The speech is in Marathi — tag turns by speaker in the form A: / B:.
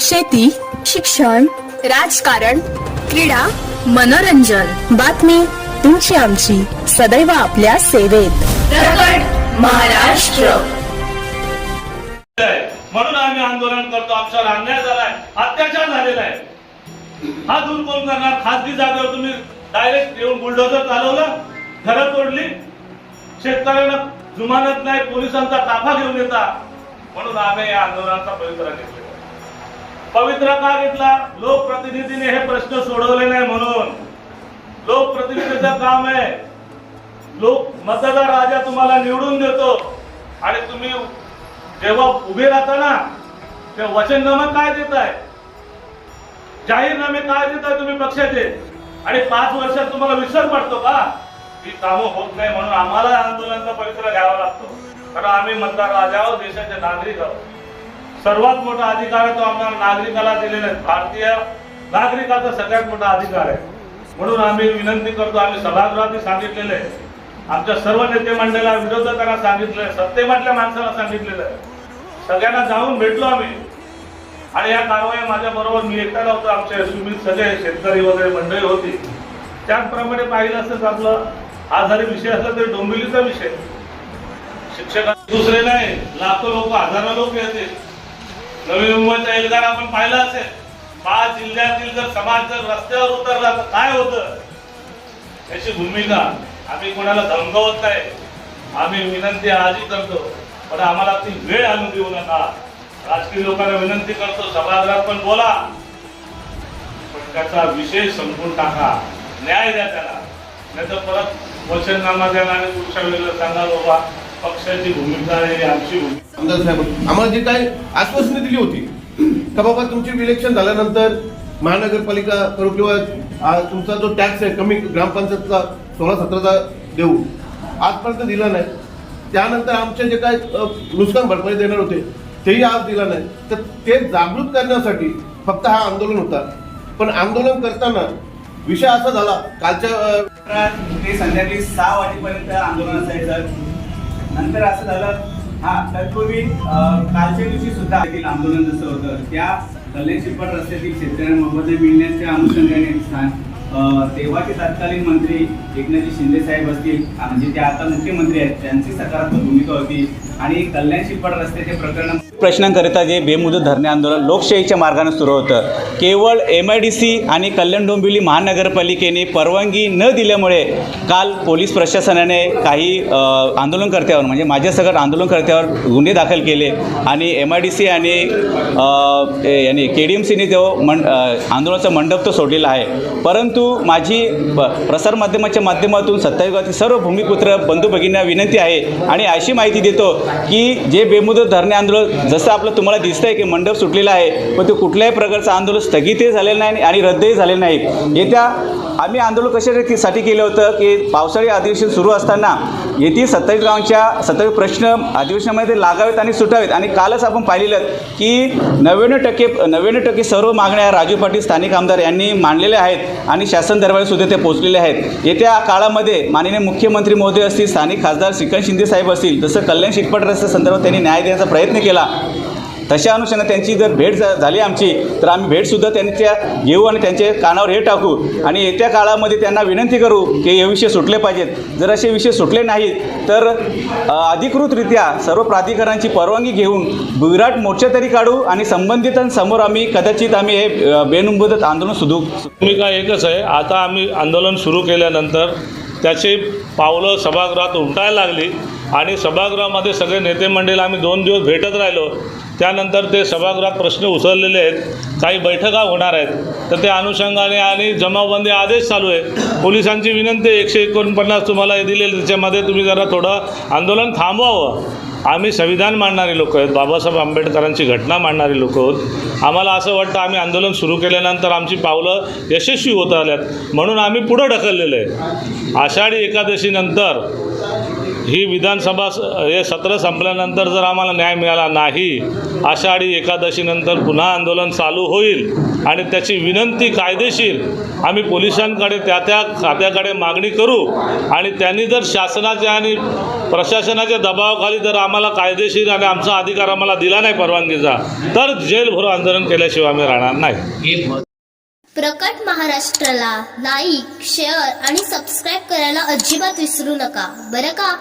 A: शेती शिक्षण राजकारण क्रीडा मनोरंजन. बातमी तुमची आमची. सदैव आपल्या सेवेत. महाराष्ट्र.
B: म्हणून आम्ही आंदोलन करतो. आमच्यावर अन्याय झालाय. अत्याचार झालेला आहे. हा दूर कोण करणार? खासगी जागेवर तुम्ही डायरेक्ट येऊन बुलडोजर चालवलं घरं तोडली शेतकऱ्यांना जुमानत नाही पोलिसांचा ताफा घेऊन येता. म्हणून आम्ही या आंदोलनाचा पवित्रा घेतलेला पवित्र का घेतला. लोकप्रतिनिधीने हे प्रश्न सोडवले नाही म्हणून. लोकप्रतिनिधीचं काम आहे. लोक मतदार राजा तुम्हाला निवडून देतो. आणि तुम्ही जेव्हा उभे राहता ना ते वचननामा काय देताय? जाहीरनामे काय देताय तुम्ही पक्षाचे? आणि पाच वर्षात तुम्हाला विसर पडतो का? ही कामं होत नाही म्हणून आम्हाला आंदोलनाचा पवित्र घ्यावा लागतो. कारण आम्ही मतदार राजा आहोत देशाचे नागरिक आहोत. सर्वात मोठा अधिकार आहे तो आम्हाला नागरिकाला दिलेला आहे. भारतीय नागरिकाचा सगळ्यात मोठा अधिकार आहे. म्हणून आम्ही विनंती करतो आम्ही सभागृहात सांगितलेलं आहे. आमच्या सर्व नेते मंडळाला विरोधकांना सांगितलंय सत्तेमधल्या माणसाला सांगितलेलं आहे. सगळ्यांना जाऊन भेटलो आम्ही. आणि या कारवाई माझ्या बरोबर मी एकटा होतो. आमचे सुमित सगळे शेतकरी वगैरे मंडळी होती. त्याचप्रमाणे पाहिलं असतं आपलं हा जरी विषय असला तरी डोंबिवलीचा विषय. शिक्षक दुसरे नाही. लाखो लोक हजारो लोक येतील. नवी मुंबईचा एल्गार आपण पाहिला असेल. पाच जिल्ह्यातील जर समाज जर रस्त्यावर उतरला तर काय होतं? याची भूमिका आम्ही कोणाला धमकावत नाही. आम्ही विनंती आजही करतो. पण आम्हाला ती वेळ आणून देऊ नका. राजकीय लोकांना विनंती करतो. सभागृहात पण बोला. पण त्याचा विषय संपून टाका. न्याय द्या त्याला. नाही तर परत वचननामा द्या आणि पुढच्या वेळेला सांगा बाबा पक्षाची भूमिका आहे आमची भूमिका.
C: आमदार साहेब आम्हाला जी काही आश्वासनं दिली होती का बाबा तुमची इलेक्शन झाल्यानंतर महानगरपालिका करू किंवा तुमचा जो टॅक्स आहे कमी ग्रामपंचायतचा सोळा सतराचा देऊ आजपर्यंत दिला नाही. त्यानंतर आमचे जे काय नुकसान भरपाई देणार होते तेही आज दिला नाही. तर ते जागृत करण्यासाठी फक्त हा आंदोलन होता. पण आंदोलन करताना विषय असा झाला कालच्या
D: ते संध्याकाळी सहा वाजेपर्यंत आंदोलन असायचं. नंतर असं झालं हा तत्पूर्वी कालच्या दिवशी सुद्धा येथील आंदोलन जसं होतं त्या कल्याण शिरपट रस्त्यातील शेतकऱ्यांना मोबदले मिळण्याच्या अनुषंगाने स्थान तेव्हाचे तत्कालीन मंत्री एकनाथजी शिंदे साहेब असतील म्हणजे ते आता मुख्यमंत्री आहेत त्यांची सकारात्मक भूमिका होती. आणि कल्याण शिपड रस्त्याचे प्रकरण
E: प्रश्नांकरिता जे बेमुदत धरणे आंदोलन लोकशाहीच्या मार्गाने सुरू होतं. केवळ एम आय डी सी आणि कल्याण डोंबिवली महानगरपालिकेने परवानगी न दिल्यामुळे काल पोलीस प्रशासनाने काही आंदोलनकर्त्यावर म्हणजे माझ्यासकट आंदोलनकर्त्यावर गुन्हे दाखल केले आणि एम आय डी सी आणि याने यांनी के डी एम सीने तो मंड आंदोलनाचा मंडप तो सोडलेला आहे. परंतु माझी प्रसारमाध्यमाच्या माध्यमातून सत्तायुगातील सर्व भूमिपुत्र बंधू भगिनींना विनंती आहे आणि अशी माहिती देतो की जे बेमुदत धरणे आंदोलन जसं आपलं तुम्हाला दिसतंय की मंडप सुटलेला आहे पण ते कुठल्याही प्रकारचं आंदोलन स्थगितही झालेलं नाही आणि रद्दही झालेलं नाही. येत्या आम्ही आंदोलन कशासाठी केलं होतं की पावसाळी अधिवेशन सुरू असताना येथील सत्तावीस गावांच्या सत्तावीस प्रश्न अधिवेशनामध्ये लागावेत आणि सुटावेत. आणि कालच आपण पाहिलेलं की नव्याण्णव टक्के नव्याण्णव टक्के सर्व मागण्या राजू पाटील स्थानिक आमदार यांनी मांडलेल्या आहेत आणि शासन दरबारीसुद्धा ते पोहोचलेले आहेत. येत्या काळामध्ये माननीय मुख्यमंत्री महोदय असतील स्थानिक खासदार श्रीकांत शिंदे साहेब असतील जसं कल्याण शिटपट रस्त्या संदर्भात त्यांनी न्याय देण्याचा प्रयत्न केला. तशा अनुषंगाने त्यांची जर भेट झाली आमची तर आम्ही भेटसुद्धा त्यांच्या घेऊ आणि त्यांच्या कानावर हे टाकू आणि येत्या काळामध्ये त्यांना विनंती करू की हे विषय सुटले पाहिजेत. जर असे विषय सुटले नाहीत तर अधिकृतरित्या सर्व प्राधिकरणांची परवानगी घेऊन विराट मोर्चा तरी काढू आणि संबंधितांसमोर आम्ही कदाचित आम्ही हे बेनुंबदत आंदोलन सुधू
B: भूमिका एकच आहे. आता आम्ही आंदोलन सुरू केल्यानंतर त्याची पावलं सभागृहात उमटायला लागली. आणि सभागृहामध्ये सगळे नेते मंडळी आम्ही दोन दिवस भेटत राहिलो. त्यानंतर ते सभागृहात प्रश्न उचललेले आहेत. काही बैठका होणार आहेत. तर त्या अनुषंगाने आणि जमावबंदी आदेश चालू आहे पोलिसांची विनंती एकशे एकोणपन्नास तुम्हाला हे दिलेले त्याच्यामध्ये तुम्ही जरा थोडं आंदोलन थांबवावं. आम्ही संविधान मांडणारे लोक आहेत. बाबासाहेब आंबेडकरांची घटना मांडणारे लोक आहोत. आम्हाला असं वाटतं आम्ही आंदोलन सुरू केल्यानंतर आमची पावलं यशस्वी होत आल्यात. म्हणून आम्ही पुढं ढकललेलं आहे. आषाढी एकादशीनंतर ही विधानसभा स- हे सत्र संपल्यानंतर जर आम्हाला न्याय मिळाला नाही आषाढी एकादशीनंतर पुन्हा आंदोलन चालू होईल आणि त्याची विनंती कायदेशीर आम्ही पोलिसांकडे त्या त्या खात्याकडे मागणी करू आणि त्यांनी जर शासनाच्या आणि प्रशासनाच्या दबावाखाली जर आम्हाला कायदेशीर आणि आमचा अधिकार आम्हाला दिला नाही परवानगीचा तर जेल भरो आंदोलन केल्याशिवाय आम्ही राहणार नाही.
F: प्रकट महाराष्ट्राला लाईक शेअर आणि सबस्क्राईब करायला अजिबात विसरू नका. बरं का?